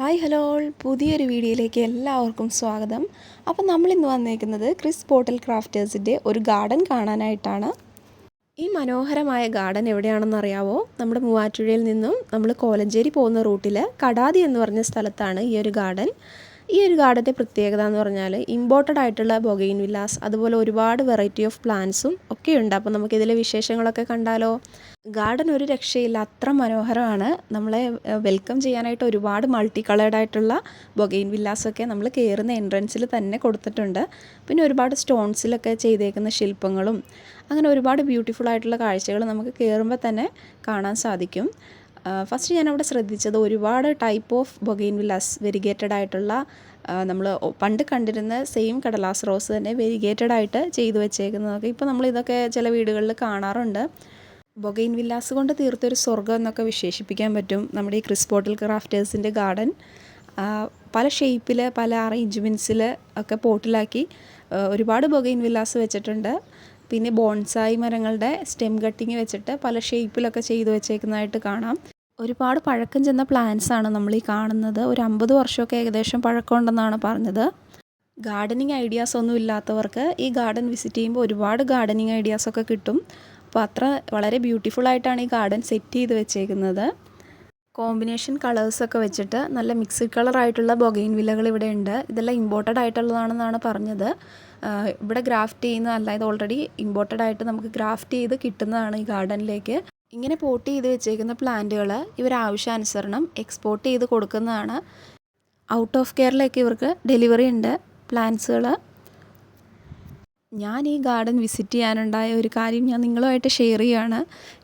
Hi hello പുതിയൊരു വീഡിയോയിലേക്ക് എല്ലാവർക്കും സ്വാഗതം. അപ്പം നമ്മളിന്ന് വന്നേക്കുന്നത് ക്രിസ് പോർട്ടൽ ക്രാഫ്റ്റേഴ്സിന്റെ ഒരു ഗാർഡൻ കാണാനായിട്ടാണ്. ഈ മനോഹരമായ ഗാർഡൻ എവിടെയാണെന്ന് അറിയാവോ? നമ്മുടെ മൂവാറ്റുപുഴയിൽ നിന്നും നമ്മൾ കോലഞ്ചേരി പോകുന്ന റൂട്ടിൽ കടാതി എന്ന് പറഞ്ഞ സ്ഥലത്താണ് ഈ ഒരു ഗാർഡൻ. ഈ ഒരു ഗാർഡന്റെ പ്രത്യേകത എന്ന് പറഞ്ഞാൽ ഇമ്പോർട്ടഡ് ആയിട്ടുള്ള ബൊഗൈൻ വില്ലാസ് അതുപോലെ ഒരുപാട് വെറൈറ്റി ഓഫ് പ്ലാന്റ്സും ഒക്കെ ഉണ്ട് അപ്പോൾ നമുക്ക് ഇതിലെ വിശേഷങ്ങളൊക്കെ കണ്ടാലോ? ഗാർഡൻ ഒരു രക്ഷയില്ല അത്ര മനോഹരമാണ്. നമ്മളെ വെൽക്കം ചെയ്യാനായിട്ട് ഒരുപാട് മൾട്ടി കളേർഡ് ആയിട്ടുള്ള ബൊഗൈൻ വില്ലാസൊക്കെ നമ്മൾ കയറുന്ന എൻട്രൻസിൽ തന്നെ കൊടുത്തിട്ടുണ്ട്. പിന്നെ ഒരുപാട് സ്റ്റോൺസിലൊക്കെ ചെയ്തേക്കുന്ന ശില്പങ്ങളും അങ്ങനെ ഒരുപാട് ബ്യൂട്ടിഫുൾ ആയിട്ടുള്ള കാഴ്ചകൾ നമുക്ക് കയറുമ്പോൾ തന്നെ കാണാൻ സാധിക്കും. ഫസ്റ്റ് ഞാൻ അവിടെ ശ്രദ്ധിച്ചത് ഒരുപാട് type of bougainvilleas variegated ആയിട്ടുള്ള നമ്മൾ പണ്ട് കണ്ടിരുന്ന സെയിം കടലാസ് റോസ് തന്നെ വെരിഗേറ്റഡ് ആയിട്ട് ചെയ്തു വെച്ചേക്കുന്നതൊക്കെ. ഇപ്പോൾ നമ്മൾ ഇതൊക്കെ ചില വീടുകളിൽ കാണാറുണ്ട്. ബൊഗൈൻ വില്ലാസ് കൊണ്ട് തീർത്തൊരു സ്വർഗം എന്നൊക്കെ വിശേഷിപ്പിക്കാൻ പറ്റും. നമ്മുടെ ഈ ക്രിസ് പോർട്ടൽ ക്രാഫ്റ്റേഴ്സിന്റെ ഗാർഡൻ പല ഷേപ്പിൽ പല അറേഞ്ച്മെന്റ്സിൽ ഒക്കെ പോട്ടിലാക്കി ഒരുപാട് ബൊഗൈൻ വില്ലാസ് വെച്ചിട്ടുണ്ട്. പിന്നെ ബോൺസായി മരങ്ങളുടെ സ്റ്റെം കട്ടിങ് വെച്ചിട്ട് പല ഷേപ്പിലൊക്കെ ചെയ്തു വെച്ചേക്കുന്നതായിട്ട് കാണാം. ഒരുപാട് പഴക്കം ചെന്ന പ്ലാന്റ്സ് ആണ് നമ്മൾ ഈ കാണുന്നത്. ഒരു അമ്പത് വർഷമൊക്കെ ഏകദേശം പഴക്കമുണ്ടെന്നാണ് പറഞ്ഞത്. ഗാർഡനിങ് ഐഡിയാസ് ഒന്നും ഇല്ലാത്തവർക്ക് ഈ ഗാർഡൻ വിസിറ്റ് ചെയ്യുമ്പോൾ ഒരുപാട് ഗാർഡനിങ് ഐഡിയാസൊക്കെ കിട്ടും. അപ്പോൾ അത്ര വളരെ ബ്യൂട്ടിഫുൾ ആയിട്ടാണ് ഈ ഗാർഡൻ സെറ്റ് ചെയ്ത് വെച്ചേക്കുന്നത്. കോമ്പിനേഷൻ കളേഴ്സൊക്കെ വെച്ചിട്ട് നല്ല മിക്സ്ഡ് കളറായിട്ടുള്ള ബൊഗൈൻ വില്ലകൾ ഇവിടെ ഉണ്ട്. ഇതെല്ലാം ഇമ്പോർട്ടഡ് ആയിട്ടുള്ളതാണെന്നാണ് പറഞ്ഞത്. ഇവിടെ ഗ്രാഫ്റ്റ് ചെയ്യുന്ന ഇത് ഓൾറെഡി ഇമ്പോർട്ടഡ് ആയിട്ട് നമുക്ക് ഗ്രാഫ്റ്റ് ചെയ്ത് കിട്ടുന്നതാണ് ഈ ഗാർഡനിലേക്ക്. ഇങ്ങനെ പോട്ട് ചെയ്ത് വെച്ചേക്കുന്ന പ്ലാന്റുകൾ ഇവർ ആവശ്യാനുസരണം എക്സ്പോർട്ട് ചെയ്ത് കൊടുക്കുന്നതാണ്. ഔട്ട് ഓഫ് കെയറിലേക്ക് ഇവർക്ക് ഡെലിവറി ഉണ്ട് പ്ലാന്റ്സുകൾ ഞാൻ ഈ ഗാർഡൻ വിസിറ്റ് ചെയ്യാനുണ്ടായ ഒരു കാര്യം ഞാൻ നിങ്ങളുമായിട്ട് ഷെയർ ചെയ്യുകയാണ്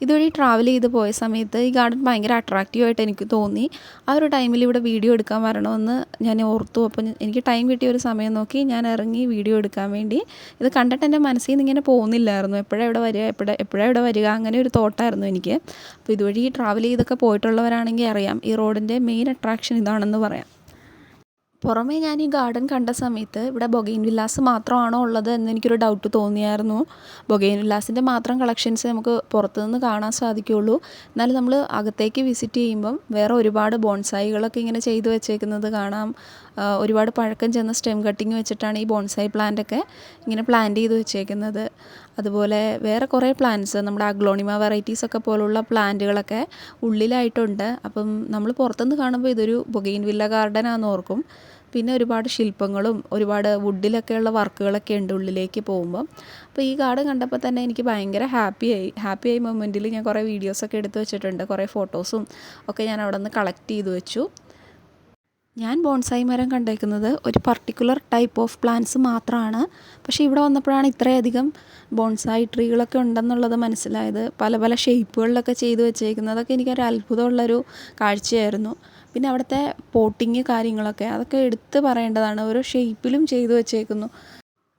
ഇതുവഴി ട്രാവൽ ചെയ്ത് പോയ സമയത്ത് ഈ ഗാർഡൻ ഭയങ്കര അട്രാക്റ്റീവായിട്ട് എനിക്ക് തോന്നി. ആ ഒരു ടൈമിൽ ഇവിടെ വീഡിയോ എടുക്കാൻ വരണമെന്ന് ഞാൻ ഓർത്തു. അപ്പോൾ എനിക്ക് ടൈം കിട്ടിയ ഒരു സമയം നോക്കി ഞാൻ ഇറങ്ങി വീഡിയോ എടുക്കാൻ വേണ്ടി. ഇത് കണ്ടിട്ട് എന്റെ മനസ്സിൽ നിന്ന് ഇങ്ങനെ പോകുന്നില്ലായിരുന്നു. എപ്പോഴാണ് ഇവിടെ വരിക എപ്പോഴാണ് എപ്പോഴാണ് ഇവിടെ വരിക അങ്ങനെ ഒരു തോട്ടായിരുന്നു എനിക്ക്. അപ്പോൾ ഇതുവഴി ട്രാവൽ ചെയ്തൊക്കെ പോയിട്ടുള്ളവരാണെങ്കിൽ അറിയാം ഈ റോഡിന്റെ മെയിൻ അട്രാക്ഷൻ ഇതാണെന്ന് പറയാം. പുറമേ ഞാൻ ഈ ഗാർഡൻ കണ്ട സമയത്ത് ഇവിടെ ബൊഗൈൻ വില്ലാസ് മാത്രമാണോ ഉള്ളത് എന്ന് എനിക്കൊരു ഡൗട്ട് തോന്നിയായിരുന്നു. ബൊഗൈൻ വില്ലാസിന്റെ മാത്രം കളക്ഷൻസ് നമുക്ക് പുറത്തുനിന്ന് കാണാൻ സാധിക്കുകയുള്ളൂ. എന്നാലും നമ്മൾ അകത്തേക്ക് വിസിറ്റ് ചെയ്യുമ്പം വേറെ ഒരുപാട് ബോൺസായികളൊക്കെ ഇങ്ങനെ ചെയ്തു വെച്ചേക്കുന്നത് കാണാം. ഒരുപാട് പഴക്കം ചെന്ന സ്റ്റെം കട്ടിങ് വെച്ചിട്ടാണ് ഈ ബോൺസായി പ്ലാന്റ് ഒക്കെ ഇങ്ങനെ പ്ലാന്റ് ചെയ്ത് വെച്ചേക്കുന്നത്. അതുപോലെ വേറെ കുറേ പ്ലാന്റ്സ് നമ്മുടെ അഗ്ലോണിമ വെറൈറ്റീസ് ഒക്കെ പോലുള്ള പ്ലാന്റുകളൊക്കെ ഉള്ളിലായിട്ടുണ്ട്. അപ്പം നമ്മൾ പുറത്തുനിന്ന് കാണുമ്പോൾ ഇതൊരു ബൊഗൈൻ വില്ല ഗാർഡനാണെന്ന് ഓർക്കും. പിന്നെ ഒരുപാട് ശില്പങ്ങളും ഒരുപാട് വുഡിലൊക്കെയുള്ള വർക്കുകളൊക്കെ ഉണ്ട് ഉള്ളിലേക്ക് പോകുമ്പോൾ അപ്പോൾ ഈ ഗാർഡൻ കണ്ടപ്പോൾ തന്നെ എനിക്ക് ഭയങ്കര ഹാപ്പിയായി ഹാപ്പിയായി മൊമെന്റിൽ ഞാൻ കുറേ വീഡിയോസൊക്കെ എടുത്ത് വെച്ചിട്ടുണ്ട് കുറേ ഫോട്ടോസും ഒക്കെ ഞാൻ അവിടെ നിന്ന് കളക്ട് ചെയ്ത് വെച്ചു. ഞാൻ ബോൺസായി മരം കണ്ടേക്കുന്നത് ഒരു പർട്ടിക്കുലർ ടൈപ്പ് ഓഫ് പ്ലാന്റ്സ് മാത്രമാണ് പക്ഷേ ഇവിടെ വന്നപ്പോഴാണ് ഇത്രയധികം ബോൺസായി ട്രീകളൊക്കെ ഉണ്ടെന്നുള്ളത് മനസ്സിലായത്. പല പല ഷേപ്പുകളിലൊക്കെ ചെയ്തു വെച്ചേക്കുന്നത്. അതൊക്കെ എനിക്കൊരു അത്ഭുതമുള്ളൊരു കാഴ്ചയായിരുന്നു. പിന്നെ അവിടുത്തെ പോട്ടിങ് കാര്യങ്ങളൊക്കെ അതൊക്കെ എടുത്ത് പറയേണ്ടതാണ്. ഓരോ ഷേപ്പിലും ചെയ്തു വെച്ചേക്കുന്നു.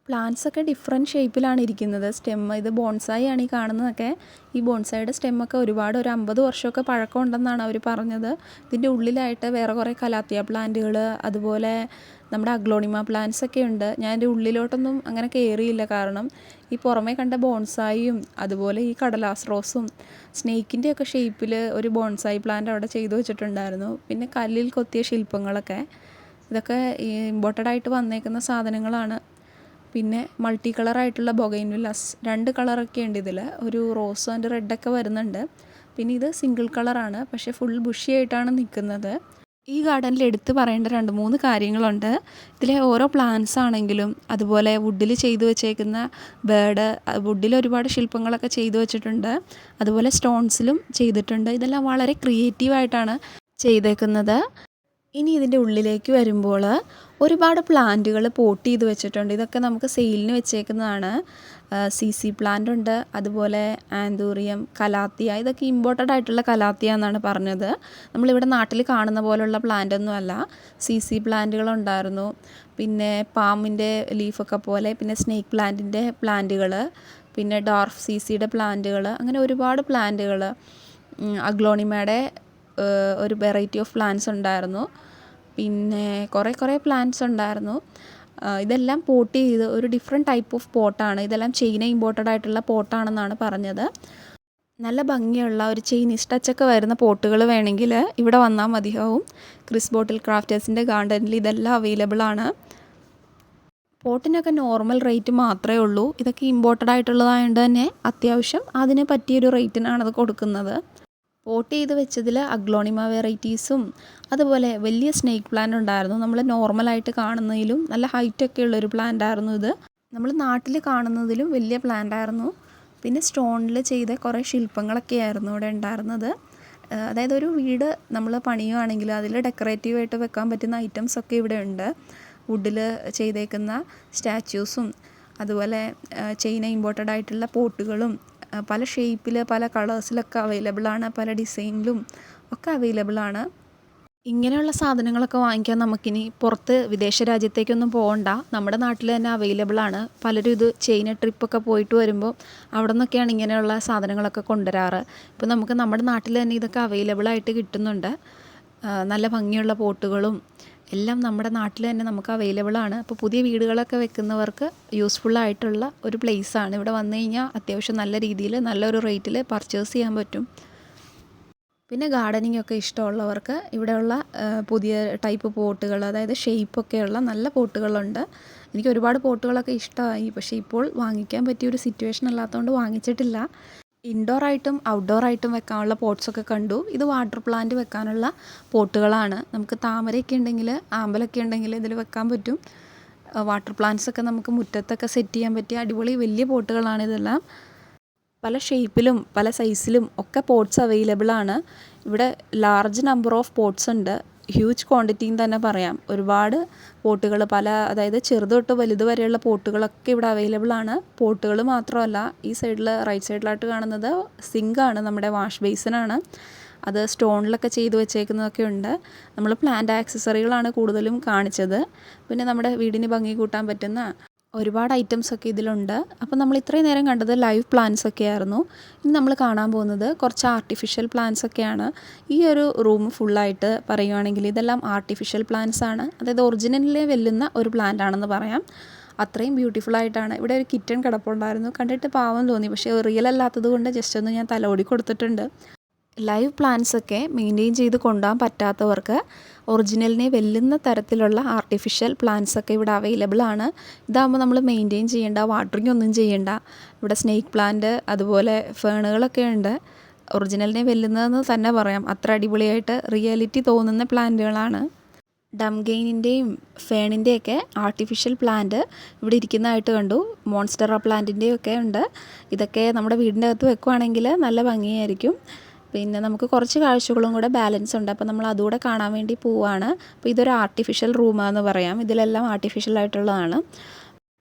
പ്ലാന്റ്സ് ഒക്കെ ഡിഫറെന്റ് ഷേപ്പിലാണ് ഇരിക്കുന്നത്. സ്റ്റെം ഇത് ബോൺസായി ആണ് ഈ കാണുന്നതൊക്കെ. ഈ ബോൺസായിയുടെ സ്റ്റെമ്മൊക്കെ ഒരുപാട് ഒരു അമ്പത് വർഷമൊക്കെ പഴക്കമുണ്ടെന്നാണ് അവർ പറഞ്ഞത്. ഇതിന്റെ ഉള്ളിലായിട്ട് വേറെ കുറേ കലാത്തിയ പ്ലാന്റുകൾ അതുപോലെ നമ്മുടെ അഗ്ലോണിമ പ്ലാന്റ്സ് ഒക്കെ ഉണ്ട്. ഞാൻ എന്റെ ഉള്ളിലോട്ടൊന്നും അങ്ങനെ കയറിയില്ല കാരണം ഈ പുറമേ കണ്ട ബോൺസായിയും അതുപോലെ ഈ കടലാസ് റോസും സ്നേക്കിന്റെ ഒക്കെ ഷേപ്പിൽ ഒരു ബോൺസായി പ്ലാന്റ് അവിടെ ചെയ്തു വെച്ചിട്ടുണ്ടായിരുന്നു. പിന്നെ കല്ലിൽ കൊത്തിയ ശില്പങ്ങളൊക്കെ. ഇതൊക്കെ ഇമ്പോർട്ടഡ് ആയിട്ട് വന്നേക്കുന്ന സാധനങ്ങളാണ്. പിന്നെ മൾട്ടി കളറായിട്ടുള്ള ബൊഗൈൻ വില്ലാസ് രണ്ട് കളറൊക്കെ ഉണ്ട് ഇതിൽ ഒരു റോസ് ആൻഡ് റെഡൊക്കെ വരുന്നുണ്ട്. പിന്നെ ഇത് സിംഗിൾ കളറാണ് പക്ഷേ ഫുൾ ബുഷി ആയിട്ടാണ് നിൽക്കുന്നത് ഈ ഗാർഡനിൽ എടുത്തു പറയേണ്ട രണ്ട് മൂന്ന് കാര്യങ്ങളുണ്ട്. ഇതിലെ ഓരോ പ്ലാന്റ്സ് ആണെങ്കിലും അതുപോലെ വുഡിൽ ചെയ്തു വെച്ചേക്കുന്ന ബേഡ് വുഡിൽ ഒരുപാട് ശില്പങ്ങളൊക്കെ ചെയ്തു വെച്ചിട്ടുണ്ട്. അതുപോലെ സ്റ്റോൺസിലും ചെയ്തിട്ടുണ്ട്. ഇതെല്ലാം വളരെ ക്രിയേറ്റീവായിട്ടാണ് ചെയ്തേക്കുന്നത്. ഇനി ഇതിന്റെ ഉള്ളിലേക്ക് വരുമ്പോൾ ഒരുപാട് പ്ലാന്റുകൾ പോട്ട് ചെയ്ത് വെച്ചിട്ടുണ്ട്. ഇതൊക്കെ നമുക്ക് സെയിലിന് വെച്ചേക്കുന്നതാണ്. സി സി പ്ലാന്റ് ഉണ്ട്. അതുപോലെ ആന്തൂറിയം കലാത്തിയ. ഇതൊക്കെ ഇമ്പോർട്ടന്റ് ആയിട്ടുള്ള കലാത്തിയ എന്നാണ് പറഞ്ഞത്. നമ്മളിവിടെ നാട്ടിൽ കാണുന്ന പോലുള്ള പ്ലാന്റ് ഒന്നുമല്ല സി സി പ്ലാന്റുകളുണ്ടായിരുന്നു പിന്നെ പാമ്പിന്റെ ലീഫൊക്കെ പോലെ പിന്നെ സ്നേക്ക് പ്ലാന്റിന്റെ പ്ലാന്റുകൾ പിന്നെ ഡോർഫ് സി സിയുടെ പ്ലാന്റുകൾ അങ്ങനെ ഒരുപാട് പ്ലാന്റുകൾ അഗ്ലോണിമയുടെ ഒരു വെറൈറ്റി ഓഫ് പ്ലാന്റ്സ് ഉണ്ടായിരുന്നു. പിന്നെ കുറേ കുറേ പ്ലാന്റ്സ് ഉണ്ടായിരുന്നു. ഇതെല്ലാം പോട്ട് ചെയ്ത് ഒരു ഡിഫറെന്റ് ടൈപ്പ് ഓഫ് പോട്ടാണ് ഇതെല്ലാം ചൈന ഇമ്പോർട്ടഡ് ആയിട്ടുള്ള പോട്ടാണെന്നാണ് പറഞ്ഞത്. നല്ല ഭംഗിയുള്ള ഒരു ചൈനീസ് ടച്ചൊക്കെ വരുന്ന പോട്ടുകൾ വേണമെങ്കിൽ ഇവിടെ വന്നാൽ മതിയാവും. ക്രിസ് ബോട്ടിൽ ക്രാഫ്റ്റേഴ്സിന്റെ ഗാർഡനിൽ ഇതെല്ലാം അവൈലബിൾ ആണ്. പോട്ടിനൊക്കെ നോർമൽ റേറ്റ് മാത്രമേ ഉള്ളൂ. ഇതൊക്കെ ഇമ്പോർട്ടഡ് ആയിട്ടുള്ളതായതുകൊണ്ട് തന്നെ അത്യാവശ്യം അതിന് പറ്റിയൊരു റേറ്റിനാണ് അത് കൊടുക്കുന്നത്. പോട്ട് ചെയ്ത് വെച്ചതിൽ അഗ്ലോണിമ വെറൈറ്റീസും അതുപോലെ വലിയ സ്നേക്ക് പ്ലാന്റ് ഉണ്ടായിരുന്നു. നമ്മൾ നോർമലായിട്ട് കാണുന്നതിലും നല്ല ഹൈറ്റൊക്കെ ഉള്ളൊരു പ്ലാന്റ് ആയിരുന്നു ഇത്. നമ്മൾ നാട്ടിൽ കാണുന്നതിലും വലിയ പ്ലാന്റ് ആയിരുന്നു. പിന്നെ സ്റ്റോണിൽ ചെയ്ത കുറേ ശില്പങ്ങളൊക്കെ ആയിരുന്നു ഇവിടെ ഉണ്ടായിരുന്നത്. അതായത് ഒരു വീട് നമ്മൾ പണിയുകയാണെങ്കിൽ അതിൽ ഡെക്കറേറ്റീവായിട്ട് വെക്കാൻ പറ്റുന്ന ഐറ്റംസ് ഒക്കെ ഇവിടെ ഉണ്ട്. വുഡിൽ ചെയ്തേക്കുന്ന സ്റ്റാച്യൂസും അതുപോലെ ചൈന ഇമ്പോർട്ടഡ് ആയിട്ടുള്ള പോട്ടുകളും പല ഷേപ്പിൽ പല കളേഴ്സിലൊക്കെ അവൈലബിൾ ആണ് പല ഡിസൈനിലും ഒക്കെ അവൈലബിൾ ആണ്. ഇങ്ങനെയുള്ള സാധനങ്ങളൊക്കെ വാങ്ങിക്കാൻ നമുക്കിനി പുറത്ത് വിദേശ രാജ്യത്തേക്കൊന്നും പോകണ്ട നമ്മുടെ നാട്ടിൽ തന്നെ അവൈലബിൾ ആണ്. പലരും ഇത് ചൈന ട്രിപ്പൊക്കെ പോയിട്ട് വരുമ്പോൾ അവിടെ നിന്നൊക്കെയാണ് ഇങ്ങനെയുള്ള സാധനങ്ങളൊക്കെ കൊണ്ടുവരാറ്. ഇപ്പോൾ നമുക്ക് നമ്മുടെ നാട്ടിൽ തന്നെ ഇതൊക്കെ അവൈലബിൾ ആയിട്ട് കിട്ടുന്നുണ്ട്. നല്ല ഭംഗിയുള്ള പോട്ടുകളും എല്ലാം നമ്മുടെ നാട്ടിൽ തന്നെ നമുക്ക് അവൈലബിൾ ആണ്. അപ്പോൾ പുതിയ വീടുകളൊക്കെ വെക്കുന്നവർക്ക് യൂസ്ഫുൾ ആയിട്ടുള്ള ഒരു പ്ലേസ് ആണ്. ഇവിടെ വന്നു കഴിഞ്ഞാൽ അത്യാവശ്യം നല്ല രീതിയിൽ നല്ലൊരു റേറ്റിൽ പർച്ചേസ് ചെയ്യാൻ പറ്റും. പിന്നെ ഗാർഡനിങ് ഒക്കെ ഇഷ്ടമുള്ളവർക്ക് ഇവിടെയുള്ള പുതിയ ടൈപ്പ് പോട്ടുകൾ അതായത് ഷേപ്പൊക്കെയുള്ള നല്ല പോട്ടുകളുണ്ട്. എനിക്ക് ഒരുപാട് പോട്ടുകളൊക്കെ ഇഷ്ടമായി. പക്ഷേ ഇപ്പോൾ വാങ്ങിക്കാൻ പറ്റിയ ഒരു സിറ്റുവേഷൻ അല്ലാത്തതുകൊണ്ട് വാങ്ങിച്ചിട്ടില്ല. ഇൻഡോർ ആയിട്ടും ഔട്ട്ഡോർ ആയിട്ടും വെക്കാനുള്ള പോട്ട്സൊക്കെ കണ്ടു. ഇത് വാട്ടർ പ്ലാന്റ് വെക്കാനുള്ള പോട്ടുകളാണ്. നമുക്ക് താമരയൊക്കെ ഉണ്ടെങ്കിൽ ആമ്പലൊക്കെ ഉണ്ടെങ്കിൽ ഇതിൽ വെക്കാൻ പറ്റും. വാട്ടർ പ്ലാന്റ്സ് ഒക്കെ നമുക്ക് മുറ്റത്തൊക്കെ സെറ്റ് ചെയ്യാൻ പറ്റിയ അടിപൊളി വലിയ പോട്ടുകളാണ് ഇതെല്ലാം. പല ഷേപ്പിലും പല സൈസിലും ഒക്കെ പോട്ട്സ് അവൈലബിൾ ആണ്. ഇവിടെ ലാർജ് നമ്പർ ഓഫ് പോട്ട്സ് ഉണ്ട്. ഹ്യൂജ് ക്വാണ്ടിറ്റിയും തന്നെ പറയാം. ഒരുപാട് പോട്ടുകൾ പല അതായത് ചെറുത് തൊട്ട് വലുത് വരെയുള്ള പോട്ടുകളൊക്കെ ഇവിടെ അവൈലബിൾ ആണ്. പോട്ടുകൾ മാത്രമല്ല ഈ സൈഡിൽ റൈറ്റ് സൈഡിലായിട്ട് കാണുന്നത് സിങ്ക് ആണ് നമ്മുടെ വാഷ് ബേസിനാണ് അത് സ്റ്റോണിലൊക്കെ ചെയ്ത് വെച്ചേക്കുന്നതൊക്കെ ഉണ്ട്. നമ്മൾ പ്ലാന്റ് ആക്സസറികളാണ് കൂടുതലും കാണിച്ചത്. പിന്നെ നമ്മുടെ വീടിന് ഭംഗി കൂട്ടാൻ പറ്റുന്ന ഒരുപാട് ഐറ്റംസ് ഒക്കെ ഇതിലുണ്ട്. അപ്പോൾ നമ്മൾ ഇത്രയും നേരം കണ്ടത് ലൈവ് പ്ലാന്റ്സ് ഒക്കെ ആയിരുന്നു. ഇനി നമ്മൾ കാണാൻ പോകുന്നത് കുറച്ച് ആർട്ടിഫിഷ്യൽ പ്ലാന്റ്സ് ഒക്കെയാണ്. ഈ ഒരു റൂം ഫുള്ളായിട്ട് പറയുവാണെങ്കിൽ ഇതെല്ലാം ആർട്ടിഫിഷ്യൽ പ്ലാന്റ്സ് ആണ്. അതായത് ഒറിജിനലിലെ വെല്ലുന്ന ഒരു പ്ലാന്റ് ആണെന്ന് പറയാം. അത്രയും ബ്യൂട്ടിഫുൾ ആയിട്ടാണ്. ഇവിടെ ഒരു കിറ്റൺ കിടപ്പുണ്ടായിരുന്നു. കണ്ടിട്ട് പാവം തോന്നി. പക്ഷേ റിയൽ അല്ലാത്തത് കൊണ്ട് ജസ്റ്റ് ഒന്ന് ഞാൻ തലോടി കൊടുത്തിട്ടുണ്ട്. ലൈവ് പ്ലാന്റ്സ് ഒക്കെ മെയിന്റെയിൻ ചെയ്ത് കൊണ്ടുപോകാൻ പറ്റാത്തവർക്ക് ഒറിജിനലിനെ വെല്ലുന്ന തരത്തിലുള്ള ആർട്ടിഫിഷ്യൽ പ്ലാന്റ്സ് ഒക്കെ ഇവിടെ അവൈലബിൾ ആണ് ഇതാകുമ്പോൾ നമ്മൾ മെയിന്റെയിൻ ചെയ്യേണ്ട വാട്ടറിങ് ഒന്നും ചെയ്യേണ്ട. ഇവിടെ സ്നേക്ക് പ്ലാന്റ് അതുപോലെ ഫേണുകളൊക്കെ ഉണ്ട്. ഒറിജിനലിനെ വെല്ലുന്നതെന്ന് തന്നെ പറയാം. അത്ര അടിപൊളിയായിട്ട് റിയാലിറ്റി തോന്നുന്ന പ്ലാന്റുകളാണ്. ഡംഗെയിനിന്റെയും ഫേണിന്റെയൊക്കെ ആർട്ടിഫിഷ്യൽ പ്ലാന്റ് ഇവിടെ ഇരിക്കുന്നതായിട്ട് കണ്ടു. മോൺസ്റ്ററ പ്ലാന്റിന്റെയും ഒക്കെ ഉണ്ട്. ഇതൊക്കെ നമ്മുടെ വീടിന്റെ അകത്ത് വെക്കുവാണെങ്കിൽ നല്ല ഭംഗിയായിരിക്കും. പിന്നെ നമുക്ക് കുറച്ച് കാഴ്ചകളും കൂടെ ബാലൻസ് ഉണ്ട്. അപ്പോൾ നമ്മൾ അതുകൂടെ കാണാൻ വേണ്ടി പോവുകയാണ് അപ്പോൾ ഇതൊരു ആർട്ടിഫിഷ്യൽ റൂമാണെന്ന് പറയാം. ഇതിലെല്ലാം ആർട്ടിഫിഷ്യൽ ആയിട്ടുള്ളതാണ്.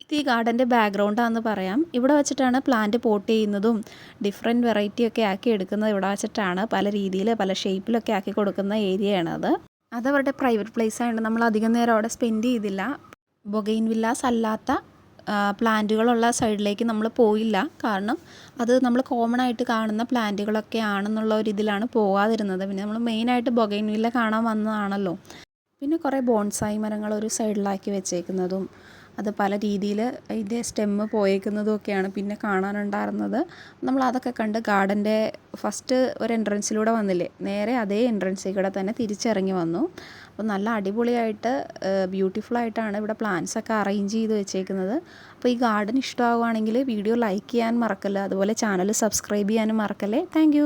ഇത് ഈ ഗാർഡന്റെ ബാക്ക്ഗ്രൗണ്ടാണെന്ന് പറയാം. ഇവിടെ വെച്ചിട്ടാണ് പ്ലാന്റ് പോട്ട് ചെയ്യുന്നതും ഡിഫറെന്റ് വെറൈറ്റി ഒക്കെ ആക്കി എടുക്കുന്നത് ഇവിടെ വെച്ചിട്ടാണ്. പല രീതിയിൽ പല ഷേപ്പിലൊക്കെ ആക്കി കൊടുക്കുന്ന ഏരിയയാണ് അത്. അതവരുടെ പ്രൈവറ്റ് പ്ലേസ് ആയതുകൊണ്ട് നമ്മൾ അധികം നേരം അവിടെ സ്പെൻഡ് ചെയ്തില്ല. ബൊഗൈൻ വില്ലാസ് അല്ലാത്ത പ്ലാന്റുകളുള്ള സൈഡിലേക്ക് നമ്മൾ പോയില്ല. കാരണം അത് നമ്മൾ കോമൺ ആയിട്ട് കാണുന്ന പ്ലാന്റുകളൊക്കെ ആണെന്നുള്ള ഒരു ഇതിലാണ് പോകാതിരുന്നത് പിന്നെ നമ്മൾ മെയിനായിട്ട് ബൊഗൈൻവില്ല കാണാൻ വന്നതാണല്ലോ. പിന്നെ കുറേ ബോൺസായി മരങ്ങൾ ഒരു സൈഡിലാക്കി വെച്ചേക്കുന്നതും അത് പല രീതിയിൽ ഇതിന്റെ സ്റ്റെമ്മ് പോയേക്കുന്നതൊക്കെയാണ് പിന്നെ കാണാനുണ്ടായിരുന്നത്. നമ്മൾ അതൊക്കെ കണ്ട് ഗാർഡന്റെ ഫസ്റ്റ് ഒരു എൻട്രൻസിലൂടെ വന്നില്ലേ? നേരെ അതേ എൻട്രൻസിൽ കൂടെ തന്നെ തിരിച്ചിറങ്ങി വന്നു. അപ്പോൾ നല്ല അടിപൊളിയായിട്ട് ബ്യൂട്ടിഫുൾ ആയിട്ടാണ് ഇവിടെ പ്ലാന്റ്സ് ഒക്കെ അറേഞ്ച് ചെയ്ത് വെച്ചേക്കുന്നത്. അപ്പോൾ ഈ ഗാർഡൻ ഇഷ്ടമാവുകയാണെങ്കിൽ വീഡിയോ ലൈക്ക് ചെയ്യാൻ മറക്കല്ല? അതുപോലെ ചാനൽ സബ്സ്ക്രൈബ് ചെയ്യാനും മറക്കല്ലേ? താങ്ക്